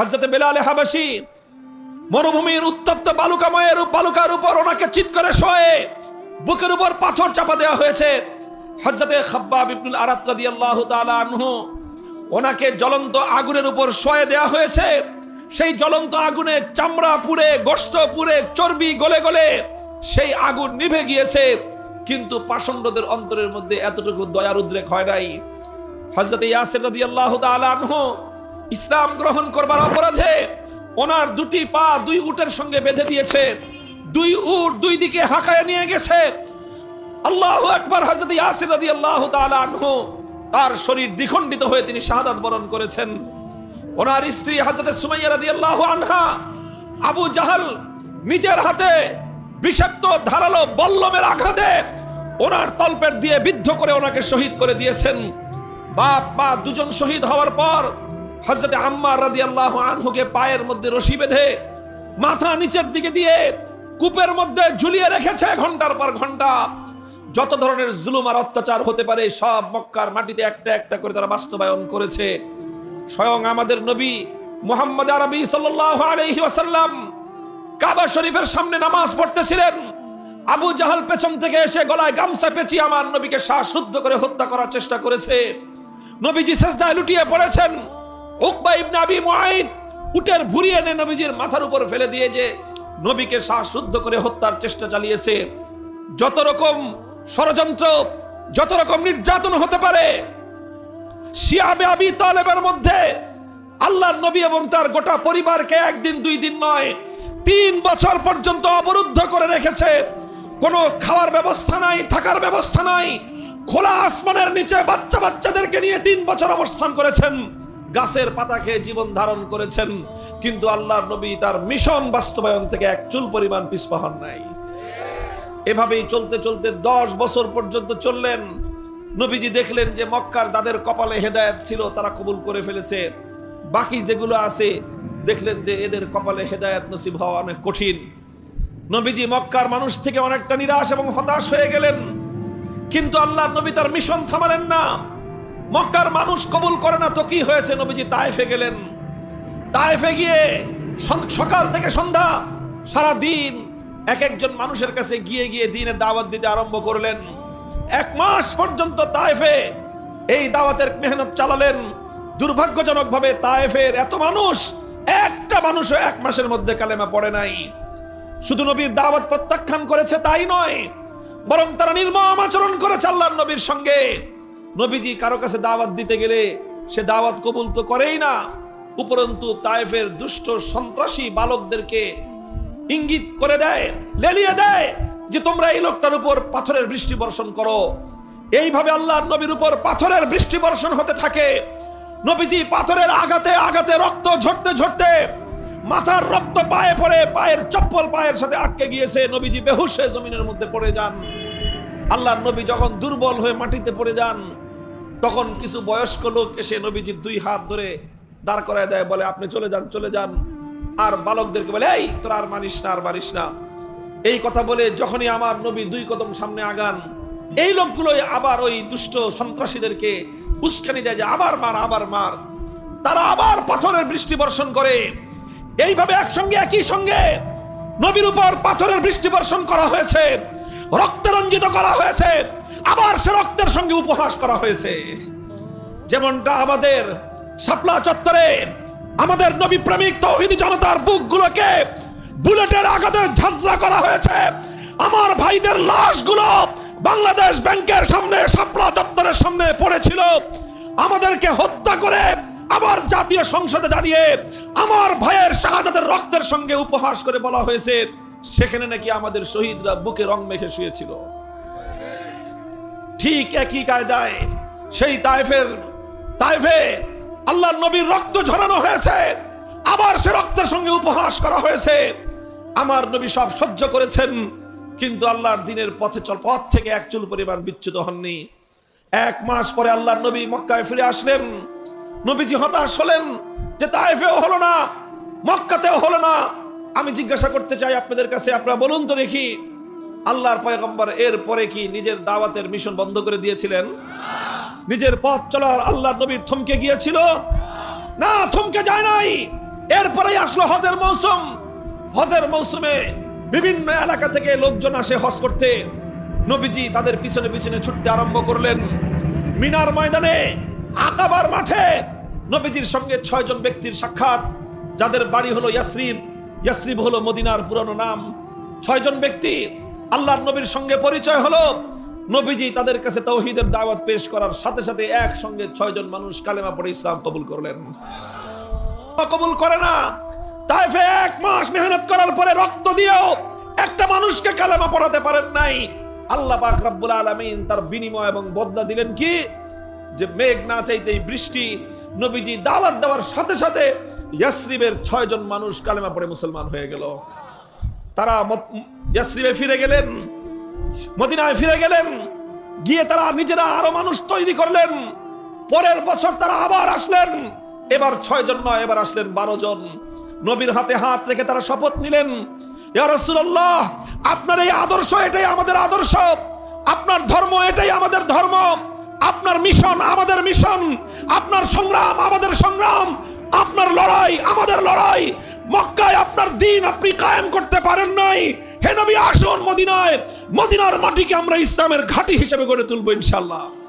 হজরতে বেলালে হাবাসি মরুভূমির উত্তপ্ত বালুকাময়ের বালুকার উপর ওনাকে চিৎ করে শোয়ে বুকের উপর পাথর চাপা দেওয়া হয়েছে। হজরতে খাব্বাব ইবনুল আরাত রাদিয়াল্লাহু তাআলা আনহু ওনাকে জ্বলন্ত আগুনের উপর শোয়ে দেওয়া হয়েছে। সেই জ্বলন্ত আগুনে চামড়া পুড়ে, গোশত পুড়ে, চর্বি গলে গলে সেই আগুন নিভে গিয়েছে। কিন্তু পাষণ্ডদের অন্তরের মধ্যে এতটুকু দয়ার উদ্রেক হয় নাই। হজরত ইয়াসির রাদিয়াল্লাহু তাআলা আনহু ইসলাম গ্রহণ করবার অপরাধে ওনার দুটি পা দুই উটের সঙ্গে বেঁধে দিয়েছে। দুই উট দুই দিকে হাঁকায় নিয়ে গেছে। আল্লাহু আকবার হযরত ইয়াসির রাদিয়াল্লাহু তাআলা আনহু, তার শরীর দ্বিখণ্ডিত হয়ে তিনি শাহাদাত বরণ করেছেন। ওনার স্ত্রী হযরত সুমাইয়া রাদিয়াল্লাহু আনহা, আবু জাহাল নিজের হাতে বিষাক্ত ধারালো বল্লমের আঘাতে ওনার তলপেট দিয়ে বিদ্ধ করে ওনাকে শহীদ করে দিয়েছেন। বাপ, মা দুজন শহীদ হওয়ার পর হজরত আম্মার রাদিয়াল্লাহু আনহুকে পায়ের মধ্যে রশি বেঁধে মাথা নিচের দিকে দিয়ে কূপের মধ্যে ঝুলিয়ে রেখেছে ঘণ্টার পর ঘণ্টা। যত ধরনের জুলুম আর অত্যাচার হতে পারে, সব মক্কার মাটিতে একটা একটা করে তারা বাস্তবায়ন করেছে। স্বয়ং আমাদের নবী মোহাম্মদ আরবি সাল্লাল্লাহু আলাইহি ওয়াসাল্লাম কাবা শরীফের সামনে নামাজ পড়তেছিলেন। আবু জাহাল পেছন থেকে এসে গলায় গামছা পেঁচিয়ে আমার নবীকে শ্বাসরুদ্ধ করে হত্যা করার চেষ্টা করেছে। নবীজি সেজদায় লুটিয়ে পড়েছেন। উকবা ইবনে আবি মুআইদ উটের ভুড়ি এনে নবীজির মাথার উপর ফেলে দিয়ে যে নবীকে শ্বাসরুদ্ধ করে হত্যার চেষ্টা চালিয়েছে, যত রকম ষড়যন্ত্র, যত রকম নির্যাতন হতে পারে শিয়াবে আবি তালেবের মধ্যে আল্লাহর নবী এবং তার গোটা পরিবারকে একদিন, দুই দিন নয়, তিন বছর পর্যন্ত অবরুদ্ধ করে রেখেছে। কোনো খাওয়ার ব্যবস্থা নাই, থাকার ব্যবস্থা নাই, খোলা আসমানের নিচে বাচ্চা বাচ্চাদেরকে নিয়ে তিন বছর অবস্থান করেছেন। গাছের পাতা খেয়ে জীবন ধারণ করেছেন, কিন্তু আল্লাহর নবী তার মিশন বাস্তবায়ন থেকে এক চুল পরিমাণ পিছপা হন নাই। এভাবেই চলতে চলতে দশ বছর পর্যন্ত চললেন। নবীজি দেখলেন যে মক্কার যাদের কপালে হেদায়েত ছিল, তারা কবুল করে ফেলেছে। বাকি যেগুলো আছে, দেখলেন যে এদের কপালে হেদায়েত নসিব হওয়া অনেক কঠিন। নবীজি মক্কার মানুষ থেকে অনেকটা নিরাশ এবং হতাশ হয়ে গেলেন। কিন্তু আল্লাহ নবী তার মিশন থামালেন না। মক্কার মানুষ কবুল করে না তো কি হয়েছে? নবীজি তায়েফে গেলেন। তায়েফে গিয়ে সকাল থেকে সন্ধ্যা সারা দিন এক একজন মানুষের কাছে গিয়ে গিয়ে দিনের দাওয়াত দিতে আরম্ভ করলেন। এক মাস পর্যন্ত তায়েফে এই দাওয়াতের মেহনত চালালেন। দুর্ভাগ্যজনকভাবে তায়েফের এত মানুষ, একটা মানুষও এক মাসের মধ্যে কালেমা পড়ে নাই। শুধু নবীর দাওয়াত প্রত্যাখ্যান করেছে তাই নয়, বরং তারা নির্মম আচরণ করেছে আল্লাহর নবীর সঙ্গে। নবীজি কারও কাছে দাওয়াত দিতে গেলে সে দাওয়াত কবুল তো করেই না। উপরন্তু তায়েফের দুষ্ট সন্ত্রাসী বালকদেরকে ইঙ্গিত করে দেয়, লেলিয়ে দেয় যে তোমরা এই লোকটার উপর পাথরের বৃষ্টি বর্ষণ করো। এইভাবে আল্লাহ নবীর উপর পাথরের বৃষ্টি বর্ষণ হতে থাকে। নবীজি পাথরের আঘাতে আঘাতে রক্ত ঝরতে ঝরতে মাথার রক্ত পায়ে পড়ে, পায়ের চপ্পল পায়ের সাথে আটকে গিয়েছে। নবীজি বেহুশ জমিনের মধ্যে পড়ে যান। আল্লাহর নবী যখন দুর্বল হয়ে মাটিতে পড়ে যান, তখন কিছু বয়স্ক লোক এসে নবীজির দুই হাত ধরে দাঁড় করায় দেয়, বলে, আপনি চলে যান চলে যান। আর বালকদেরকে বলে, এই, তোরা আর মানিস না, আর মারিস না। এই কথা বলে যখনই আমার নবী দুই কদম সামনে আগান, এই লোকগুলোই আবার ওই দুষ্ট সন্ত্রাসীদেরকে উস্কানি দেয় যে, আবার মার আবার মার। তারা আবার পাথরের বৃষ্টি বর্ষণ করে। এইভাবে একসঙ্গে, একই সঙ্গে নবীর উপর পাথরের বৃষ্টি বর্ষণ করা হয়েছে। রক্তে রঞ্জিত করা হয়েছে। আবার সে রক্তের সঙ্গে উপহাস করা হয়েছে। যেমনটা আমাদের শাপলা চত্বরে আমাদের নবী প্রেমিক তৌহিদি জনতার বুকগুলোকে বুলেটের আঘাতে ঝাঁঝরা করা হয়েছে। আমার ভাইদের লাশগুলো বাংলাদেশ ব্যাংকের সামনে, শাপলা চত্বরের সামনে পড়েছিল। আমাদেরকে হত্যা করে আবার জাতীয় সংসদে দাঁড়িয়ে আমার ভাইয়ের শাহাদাতের রক্তের সঙ্গে উপহাস করে বলা হয়েছে। সেখানে নাকি আমাদের শহীদরা বুকে রং মেখে শুয়েছিল। ঠিক একই কায়দায় সেই তাইফের, তাইফে, আল্লাহর নবীর রক্ত ঝরানো হয়েছে। আবার সে রক্তের সঙ্গে উপহাস করা হয়েছে। আমার নবী সব সহ্য করেছেন, কিন্তু আল্লাহর দিনের পথে চল, পথ থেকে এক চুল পরিমাণ বিচ্যুত হননি। এক মাস পরে আল্লাহর নবী মক্কায় ফিরে আসলেন। নবীজি হতাশ হলেন যে তাইফেও হলো না, মক্কাতেও হলো না। আমি জিজ্ঞাসা করতে চাই আপনাদের কাছে, আপনারা বলুন তো দেখি, আল্লাহর পয়গম্বর এর পরে কি নিজের দাওয়াতের মিশন বন্ধ করে দিয়েছিলেন? নিজের পথ চলার আল্লাহর নবী থমকে গিয়েছিল? না, থমকে যায় নাই। এরপরেই আসলো হজের মৌসুম। হজের মৌসুমে বিভিন্ন এলাকা থেকে লোকজন আসে হজ করতে। নবীজি তাদের পিছনে পিছনে ছুটতে আরম্ভ করলেন। মিনার ময়দানে, আকাবার মাঠে নবীজির সঙ্গে ছয়জন ব্যক্তির সাক্ষাৎ, যাদের বাড়ি হলো ইয়াসরিব ইয়াসরিব হলো মদিনার পুরনো নাম। ছয়জন ব্যক্তি, আল্লাহর নবীর সঙ্গে পরিচয় হলো। নবীজি তাদের কাছে তৌহিদের দাওয়াত পেশ করার সাথে সাথে একসঙ্গে ছয়জন মানুষ কালেমা পড়ে ইসলাম কবুল করলেন। কবুল করে না। তাইফে এক মাস মেহনত করার পরে রক্ত দিয়েও একটা মানুষকে কালেমা পড়াতে পারেন নাই। আল্লাহ পাক রব্বুল আলামিন তার বিনিময় এবং বদলা দিলেন কি? যে মেঘ না চাইতেই বৃষ্টি, নবীজি দাওয়াত দেওয়ার সাথে সাথে ইয়াসরিবের ছয়জন মানুষ কালেমা পড়ে মুসলমান হয়ে গেল। তারা ইয়াসরিবে ফিরে গেলেন, মদিনায় ফিরে গেলেন, গিয়ে তারা নিজেরা আরও মানুষ তৈরি করলেন। পরের বছর তারা আবার আসলেন, এবার ছয় জন নয় এবার আসলেন বারো জন। নবীর হাতে হাত রেখে তারা শপথ নিলেন আপনার এই আদর্শ এটাই আমাদের আদর্শ, আপনার ধর্ম এটাই আমাদের ধর্ম আপনার মিশন আমাদের মিশন। আপনার সংগ্রাম আমাদের সংগ্রাম। আপনার লড়াই আমাদের লড়াই। মক্কায় আপনার দিন আপনি কায়েম করতে পারেন নাই। হে নবী, আসুন মদিনায়। মদিনার মাটিকে আমরা ইসলামের ঘাঁটি হিসেবে গড়ে তুলবো ইনশাল্লাহ